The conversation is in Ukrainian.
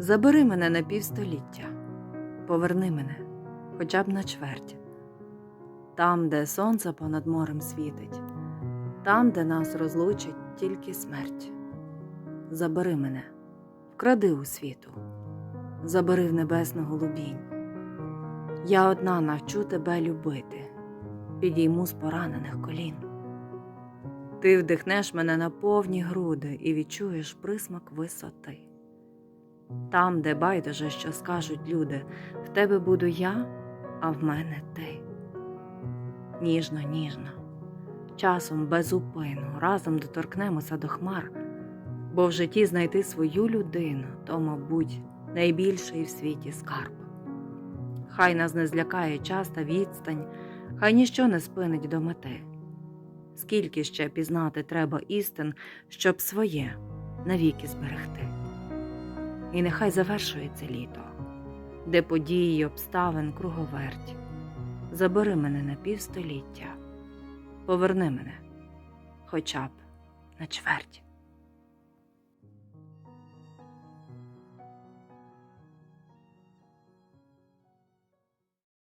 Забери мене на півстоліття, поверни мене хоча б на чверть, там, де сонце понад морем світить, там, де нас розлучить тільки смерть. Забери мене, вкради у світу, забери в небесну голубінь. Я одна навчу тебе любити, підійму з поранених колін. Ти вдихнеш мене на повні груди і відчуєш присмак висоти. Там, де байдуже, що скажуть люди, в тебе буду я, а в мене ти. Ніжно, ніжно, часом без упину, разом доторкнемося до хмар, бо в житті знайти свою людину то, мабуть, найбільший в світі скарб. Хай нас не злякає час та відстань, хай ніщо не спинить до мети. Скільки ще пізнати треба істин, щоб своє навіки зберегти. І нехай завершується літо, де події обставин круговерть. Забери мене на півстоліття, поверни мене хоча б на чверть.